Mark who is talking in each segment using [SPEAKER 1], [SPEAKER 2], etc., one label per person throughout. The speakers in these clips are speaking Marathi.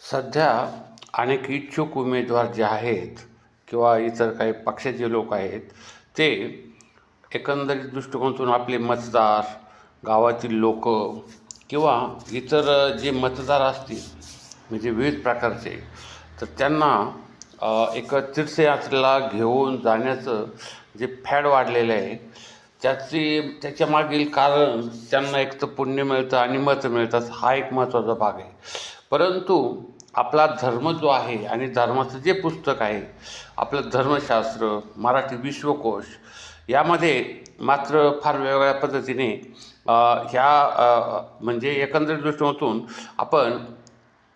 [SPEAKER 1] सध्या अनेक इच्छुक उमेदवार जे आहेत किंवा इतर काही पक्षाचे लोक आहेत ते एकंदरीत दृष्टिकोनातून आपले मतदार गावातील लोक किंवा इतर जे मतदार असतील म्हणजे विविध प्रकारचे तर त्यांना एक तीर्थयात्रेला घेऊन जाण्याचं जे फॅड वाढलेलं आहे त्याची त्याच्या मागील कारण त्यांना एक तर पुण्य मिळतं आणि मतं मिळतात हा एक महत्त्वाचा भाग आहे. परंतु आपला धर्म जो आहे आणि धर्माचं जे पुस्तक आहे आपलं धर्मशास्त्र मराठी विश्वकोश यामध्ये मात्र फार वेगवेगळ्या पद्धतीने ह्या म्हणजे एकंदरीत दृष्टिकोनातून आपण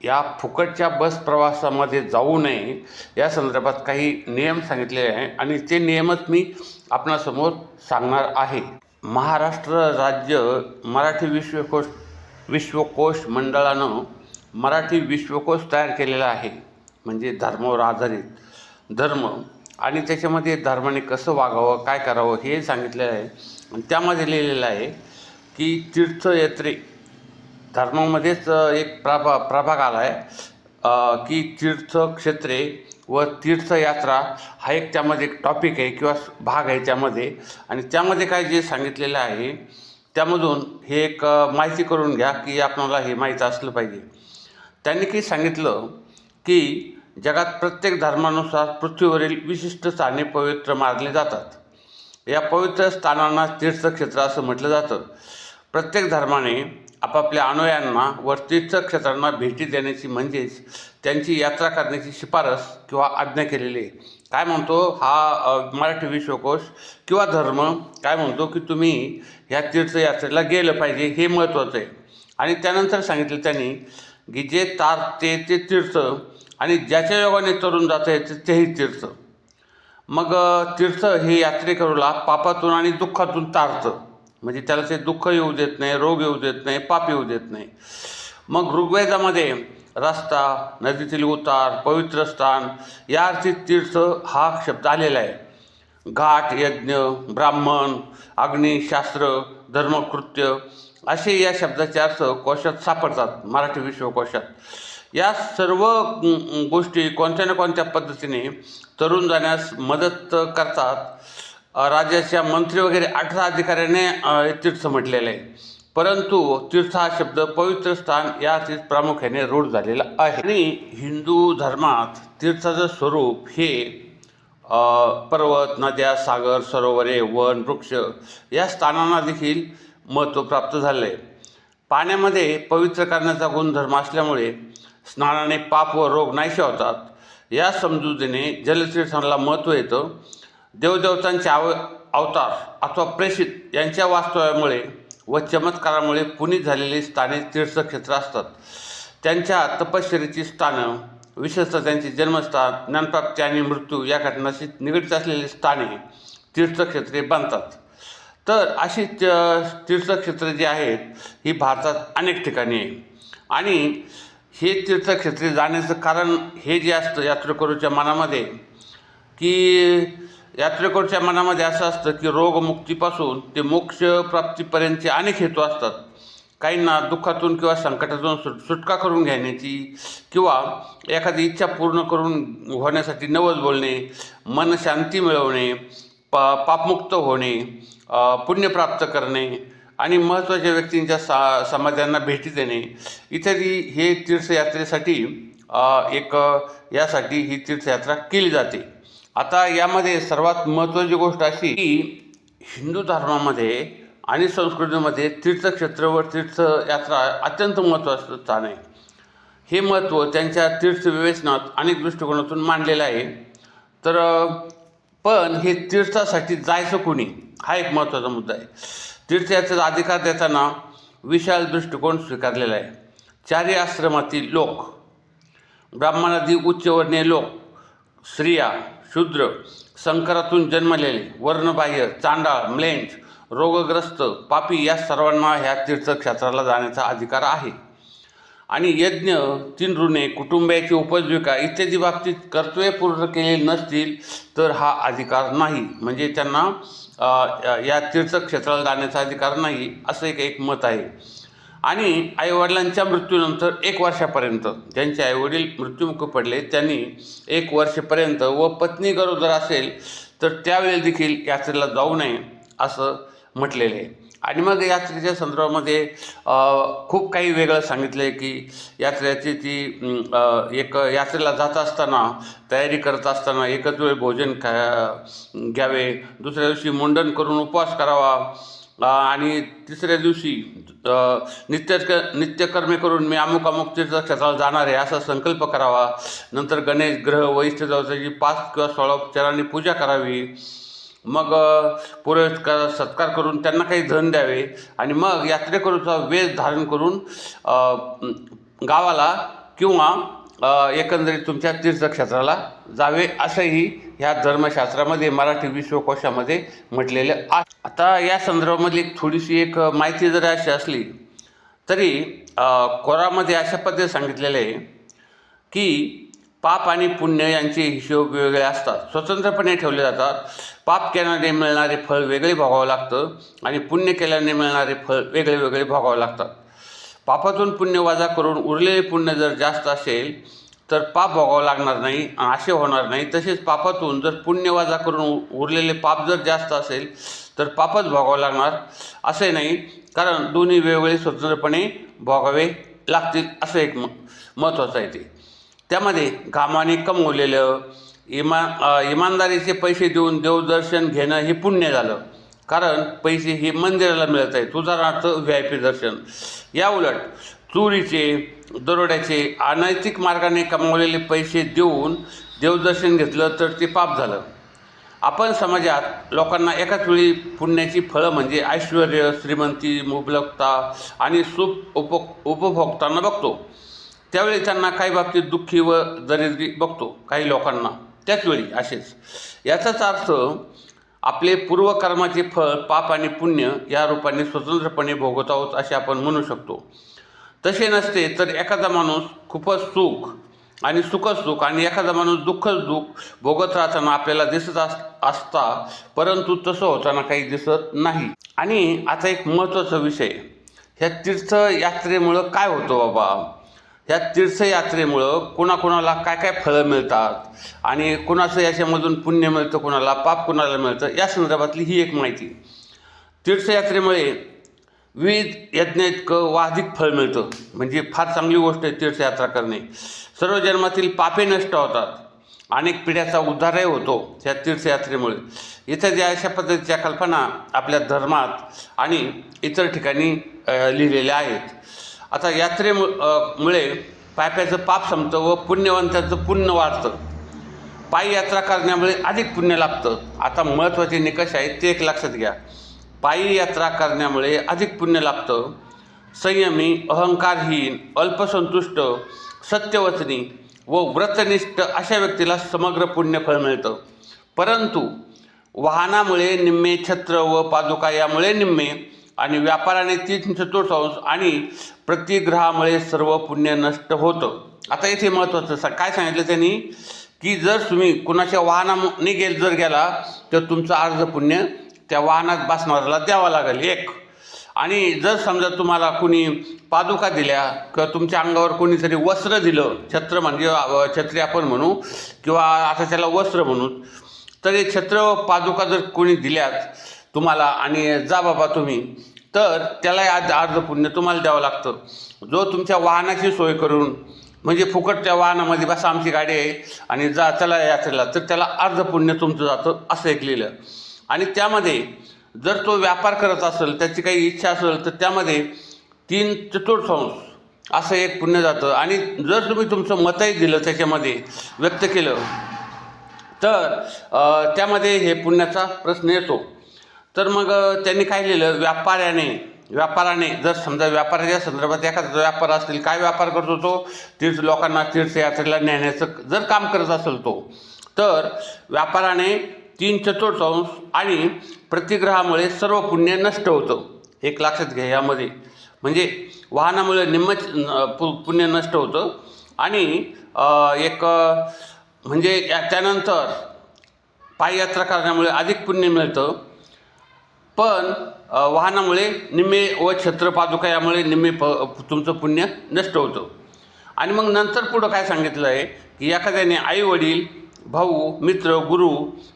[SPEAKER 1] या फुकटच्या बस प्रवासामध्ये जाऊ नये या संदर्भात काही नियम सांगितलेले आहे आणि ते नियमच मी आपणासमोर सांगणार आहे. महाराष्ट्र राज्य मराठी विश्वकोश विश्वकोश मंडळानं मराठी विश्वकोश तयार केलेला आहे. म्हणजे धर्मावर आधारित. धर्म आणि त्याच्यामध्ये धर्माने कसं वागावं काय करावं हे सांगितलेलं आहे. आणि त्यामध्ये लिहिलेलं आहे की तीर्थयात्रे धर्मामध्येच एक प्रभा प्रभाग आला आहे की तीर्थक्षेत्रे व तीर्थयात्रा हा एक त्यामध्ये एक टॉपिक आहे किंवा भाग आहे त्यामध्ये. आणि त्यामध्ये काय जे सांगितलेलं आहे त्यामधून हे एक माहिती करून घ्या की आपणाला हे माहीत असलं पाहिजे. त्यांनी की सांगितलं की जगात प्रत्येक धर्मानुसार पृथ्वीवरील विशिष्ट स्थाने पवित्र मानले जातात. या पवित्र स्थानांना तीर्थक्षेत्र असं म्हटलं जातं. प्रत्येक धर्माने आपापल्या अनुयांना व तीर्थक्षेत्रांना भेटी देण्याची म्हणजेच त्यांची यात्रा करण्याची शिफारस किंवा आज्ञा केलेली आहे. काय म्हणतो हा मराठी विश्वकोश किंवा धर्म? काय म्हणतो की तुम्ही ह्या तीर्थयात्रेला गेलं पाहिजे हे महत्त्वाचं आहे. आणि त्यानंतर सांगितलं त्यांनी की जे तार ते ते तीर्थ आणि ज्याच्या योगाने तरुण जातं आहे तेही तीर्थ. मग तीर्थ हे यात्रेकरूला पापातून आणि दुःखातून तारतं. म्हणजे त्याला ते दुःख येऊ देत नाही रोग येऊ देत नाही पाप येऊ देत नाही. मग ऋग्वेदामध्ये रस्ता नदीतील उतार पवित्र स्थान या अर्थी तीर्थ हा शब्द आलेला आहे. घाट यज्ञ ब्राह्मण अग्निशास्त्र धर्मकृत्य असे या शब्दाचे अर्थ कोशात सापडतात मराठी विश्वकोशात. या सर्व गोष्टी कोणत्या ना कोणत्या पद्धतीने तरुण जाण्यास मदत करतात. राज्याच्या मंत्री वगैरे अठरा अधिकाऱ्याने तीर्थ म्हटलेलं आहे. परंतु तीर्थ हा शब्द पवित्र स्थान या अर्थी प्रामुख्याने रूढ झालेला आहे. आणि हिंदू धर्मात तीर्थाचं स्वरूप हे पर्वत नद्या सागर सरोवरे वन वृक्ष या स्थानांना देखील महत्त्व प्राप्त झालं आहे पाण्यामध्ये पवित्र करण्याचा गुणधर्म असल्यामुळे स्नानाने पाप व रोग नाहीसे होतात या समजुतीने जलतीर्थांना महत्त्व येतं. देवदेवतांचे आव अवतार अथवा प्रेषित यांच्या वास्तव्यामुळे व चमत्कारामुळे पुनीत झालेली स्थाने तीर्थक्षेत्र असतात. त्यांच्या तपश्चरीची स्थानं विशेषतः त्यांचे जन्मस्थान ज्ञानप्राप्ती आणि मृत्यू या घटनाशी निगडीत असलेली स्थाने तीर्थक्षेत्रे बनतात. तर अशी त- तीर्थक्षेत्रे जी आहेत ही भारतात अनेक ठिकाणी आहे. आणि हे तीर्थक्षेत्रे जाण्याचं कारण हे जे असतं यात्रेकरूच्या मनामध्ये की यात्रेकरूच्या मनामध्ये असं असतं की रोगमुक्तीपासून ते मोक्ष प्राप्तीपर्यंतचे अनेक हेतू असतात. काहींना दुःखातून किंवा संकटातून सुट सुटका करून घेण्याची किंवा एखादी इच्छा पूर्ण करून होण्यासाठी नवल बोलणे मन शांती मिळवणे पा पापमुक्त होणे पुण्यप्राप्त पुण्य प्राप्त करणे आणि महत्त्वाच्या व्यक्तींच्या सा समाजांना भेटी देणे इत्यादी हे तीर्थयात्रेसाठी एक यासाठी ही तीर्थयात्रा केली जाते. आता यामध्ये सर्वात महत्त्वाची गोष्ट अशी की हिंदू धर्मामध्ये आणि संस्कृतीमध्ये तीर्थक्षेत्र व तीर्थयात्रा अत्यंत महत्त्वाचं स्थान आहे. हे महत्त्व त्यांच्या तीर्थविवेचनात अनेक दृष्टिकोनातून मांडलेलं आहे. तर पण हे तीर्थासाठी जायचं कोणी? हा एक महत्त्वाचा मुद्दा आहे. तीर्थयात्रेचा अधिकार देताना विशाल दृष्टिकोन स्वीकारलेला आहे. चारी आश्रमातील लोक ब्राह्मणादी उच्चवर्णीय लोक स्त्रिया शूद्र संकरातून जन्मलेले वर्णबाह्य चांडाळ म्लेंच रोगग्रस्त पापी या सर्वांना ह्या तीर्थक्षेत्राला जाण्याचा अधिकार आहे. आणि यज्ञ तीन ऋणे कुटुंबियाची उपजीविका इत्यादी बाबतीत कर्तव्य पूर्ण केले नसतील तर हा अधिकार नाही. म्हणजे त्यांना या तीर्थक्षेत्राला जाण्याचा अधिकार नाही असं एक एक मत आहे. आणि आईवडिलांच्या मृत्यूनंतर एक वर्षापर्यंत ज्यांचे आईवडील मृत्युमुखी पडले त्यांनी एक वर्षपर्यंत व पत्नी गरोदर असेल तर त्यावेळी देखील यात्रेला जाऊ नये असं म्हटलेलं आहे. आणि मग यात्रेच्या संदर्भामध्ये खूप काही वेगळं सांगितलं आहे की यात्रेची ती एक यात्रेला जात असताना तयारी करत असताना एकच वेळ भोजन खा घ्यावे दुसऱ्या दिवशी मुंडन करून उपवास करावा आणि तिसऱ्या दिवशी अ, नित्य नित्यकर्मे करून मी अमुक अमुक तीर्थक्षेत्राला जाणार आहे असा संकल्प करावा. नंतर गणेश ग्रह वैष्ठ पाच किंवा सोळा उपचारांनी पूजा करावी. मग पुरस्कार सत्कार करून त्यांना काही धन द्यावे आणि मग यात्रेकरूचा वेश धारण करून गावाला किंवा एकंदरीत तुमच्या तीर्थक्षेत्राला जावे असंही ह्या धर्मशास्त्रामध्ये मराठी विश्वकोशामध्ये म्हटलेलं आहे आता या संदर्भामधली एक थोडीशी एक माहिती जरी अशी असली तरी कोरामध्ये अशा पद्धतीने सांगितलेलं आहे की पाप आणि पुण्य यांचे हिशोब वेगवेगळे असतात. स्वतंत्रपणे ठेवले जातात. पाप केल्याने मिळणारे फळ वेगळे भोगावं लागतं आणि पुण्य केल्याने मिळणारे फळ वेगळे वेगळे भोगावं लागतात. पापातून पुण्य वाजा करून उरलेले पुण्य जर जास्त असेल तर पाप भोगावं लागणार नाही असे होणार नाही. तसेच पापातून जर पुण्य वाजा करून उरलेले पाप जर जास्त असेल तर पापच भोगावं लागणार असे नाही. कारण दोन्ही वेगवेगळे स्वतंत्रपणे भोगावे लागतील असं एक म महत्त्वाचं आहे ते त्यामध्ये घामाने कमवलेलं इमा इमानदारीचे पैसे देऊन देवदर्शन घेणं हे पुण्य झालं. कारण पैसे हे मंदिराला मिळत आहेत. उदाहरणार्थ व्ही आय पी दर्शन. या उलट चोरीचे दरोड्याचे अनैतिक मार्गाने कमवलेले पैसे देऊन देवदर्शन घेतलं तर ते पाप झालं. आपण समाजात लोकांना एकाच वेळी पुण्याची फळं म्हणजे ऐश्वर श्रीमंती मुबलकता आणि सुख उप उपभोगताना बघतो. त्यावेळी त्यांना काही बाबतीत दुःखी व दरिद्री बघतो काही लोकांना. त्याचवेळी असेच. याचाच अर्थ आपले पूर्वकर्माचे फळ पाप आणि पुण्य या रूपाने स्वतंत्रपणे भोगत आहोत असे आपण म्हणू शकतो. तसे नसते तर एखादा माणूस खूपच सुख आणि सुखच सुख आणि एखादा माणूस दुःखच दुःख भोगत राहताना आपल्याला दिसत अस असता परंतु तसं होताना काही दिसत नाही. आणि आता एक महत्त्वाचा विषय. ह्या तीर्थयात्रेमुळं काय होतं बाबा? ह्या तीर्थयात्रेमुळं कोणाकोणाला काय काय फळं मिळतात आणि कोणाचं याच्यामधून पुण्य मिळतं कोणाला पाप कोणाला मिळतं या संदर्भातली ही एक माहिती. तीर्थयात्रेमुळे विविध यज्ञाइतकं इतकं अधिक फळ मिळतं. म्हणजे फार चांगली गोष्ट आहे तीर्थयात्रा करणे. सर्व जन्मातील पापे नष्ट होतात. अनेक पिढ्याचा उद्धारही होतो त्या तीर्थयात्रेमुळे. इथं ज्या अशा पद्धतीच्या कल्पना आपल्या धर्मात आणि इतर ठिकाणी लिहिलेल्या आहेत. आता यात्रेमु मुळे पाप्याचं पाप संपतं व पुण्यवंताचं पुण्य वाढतं. पायी यात्रा करण्यामुळे अधिक पुण्य लाभतं. आता महत्त्वाचे निकष आहेत ते एक लक्षात घ्या. पायी यात्रा करण्यामुळे अधिक पुण्य लाभतं. संयमी अहंकारहीन अल्पसंतुष्ट सत्यवचनी व व्रतनिष्ठ अशा व्यक्तीला समग्र पुण्यफळ मिळतं. परंतु वाहनामुळे निम्मे छत्र व पादुका यामुळे निम्मे आणि व्यापाराने तीन चतुर्थांश आणि प्रतिग्रहामुळे सर्व पुण्य नष्ट होतं. आता इथे महत्त्वाचं सा काय सांगितलं त्यांनी? की जर तुम्ही कुणाच्या वाहनाने गेल जर गेला तर तुमचं अर्ज पुण्य त्या वाहनात बसणाऱ्याला द्यावं लागेल एक. आणि जर समजा तुम्हाला कुणी पादुका दिल्या किंवा तुमच्या अंगावर कोणीतरी वस्त्र दिलं छत्र म्हणजे छत्री आपण म्हणू किंवा आता त्याला वस्त्र म्हणू तर हे छत्र व पादुका जर कोणी दिल्यात तुम्हाला आणि जा बाबा तुम्ही. तर त्याला आज अर्ध पुण्य तुम्हाला द्यावं लागतं. जो तुमच्या वाहनाची सोय करून म्हणजे फुकट त्या वाहनामध्ये बसा आमची गाडी आहे आणि जा चला यात्रेला तर त्याला अर्ध पुण्य तुमचं जातं असं एक लिहिलं. आणि त्यामध्ये जर तो व्यापार करत असेल त्याची काही इच्छा असेल तर त्यामध्ये तीन चतुर्थांश असं एक पुण्य जातं. आणि जर तुम्ही तुमचं मतही दिलं त्याच्यामध्ये व्यक्त केलं तर त्यामध्ये हे पुण्याचा प्रश्न येतो. तर मग त्यांनी काय लिहिलं? व्यापाऱ्याने व्यापाराने जर समजा व्यापाराच्या संदर्भात एखादा व्यापार असतील काय व्यापार करतो तो तीर्थ लोकांना तीर्थयात्रेला नेण्याचं जर काम करत असेल तो तर व्यापाराने तीन चतुर्थांश आणि प्रतिग्रहामुळे सर्व पुण्य नष्ट होतं. एक लक्षात घ्या यामध्ये. म्हणजे वाहनामुळे निम्मच पु- पुण्य नष्ट होतं. आणि एक म्हणजे त्यानंतर पाययात्रा करण्यामुळे अधिक पुण्य मिळतं. पण वाहनामुळे निम्मे व छत्रपादुका यामुळे निम्मे प तुमचं पुण्य नष्ट होतं. आणि मग नंतर पुढं काय सांगितलं आहे? की एखाद्याने आई वडील भाऊ मित्र गुरु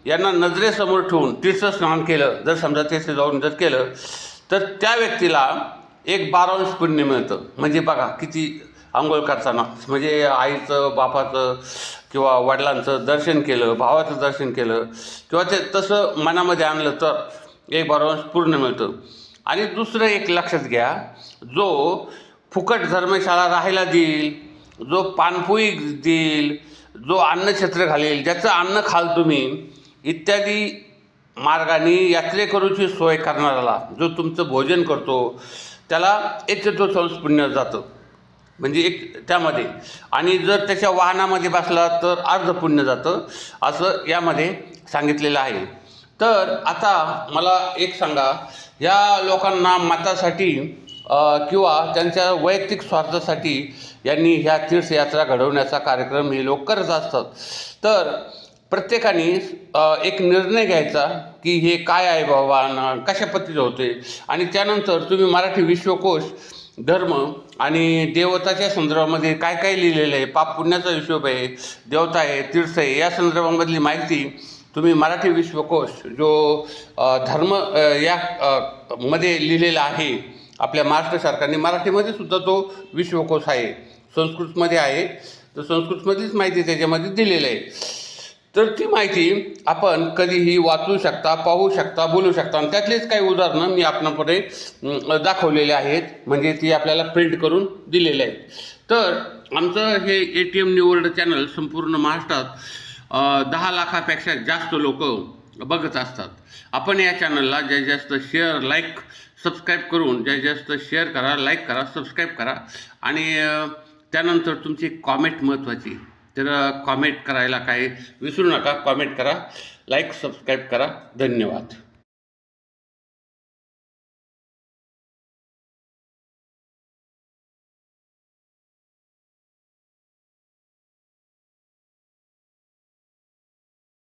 [SPEAKER 1] यांना नजरेसमोर ठेवून तीर्थस्नान केलं जर समजा तेथे जाऊन जर केलं तर त्या व्यक्तीला एक बारांश पुण्य मिळतं. म्हणजे बघा किती आंघोळ करताना म्हणजे आईचं बापाचं किंवा वडिलांचं दर्शन केलं भावाचं दर्शन केलं किंवा ते तसं मनामध्ये आणलं तर एक बारांश पूर्ण मिळतं. आणि दुसरं एक लक्षात घ्या जो फुकट धर्मशाळा राहायला देईल जो पानपोई देईल जो अन्नछत्र घालेल ज्याचं अन्न खाल तुम्ही इत्यादी मार्गाने यात्रेकरूची सोय करणाऱ्याला जो तुमचं भोजन करतो त्याला एक चतुर्थांश पुण्य जातं. म्हणजे एक त्यामध्ये. आणि जर त्याच्या वाहनामध्ये बसला तर अर्ध पुण्य जातं. असं यामध्ये सांगितलेलं आहे. तर आता मला एक सांगा या लोकांना मतासाठी किंवा त्यांच्या वैयक्तिक स्वार्थासाठी यांनी ह्या तीर्थयात्रा घडवण्याचा कार्यक्रम हे लोक करत असतात. तर प्रत्येकाने एक निर्णय घ्यायचा की हे काय आहे बाबा ना कशा पद्धतीचं होते. आणि त्यानंतर तुम्ही मराठी विश्वकोश धर्म आणि देवताच्या संदर्भामध्ये काय काय लिहिलेलं आहे? पाप पुण्याचा हिशोब आहे देवता आहे तीर्थ आहे या संदर्भामधली माहिती तुम्ही मराठी विश्वकोश जो धर्म या मध्ये लिहिलेला आहे आपल्या महाराष्ट्र सरकारने मराठीमध्ये सुद्धा तो विश्वकोश आहे संस्कृतमध्ये आहे. तर संस्कृतमधलीच माहिती त्याच्यामध्ये दिलेली आहे. तर ती माहिती आपण कधीही वाचू शकता पाहू शकता बोलू शकता. आणि त्यातलीच काही उदाहरणं मी आपणापुढे दाखवलेले आहेत. म्हणजे ती आपल्याला प्रिंट करून दिलेले आहेत. तर आमचं हे ए टी एम निवर्ड चॅनल संपूर्ण महाराष्ट्रात दहा लाखापेक्षा जास्त लोक बघत असतात. आपण या चॅनलला जास्तीत जास्त शेअर लाईक सबस्क्राईब करून जास्तीत जास्त शेअर करा लाईक करा सबस्क्राईब करा. आणि त्यानंतर तुमची कॉमेंट महत्त्वाची तर कॉमेंट करायला काही विसरू नका. कॉमेंट करा लाईक सबस्क्राईब करा. धन्यवाद.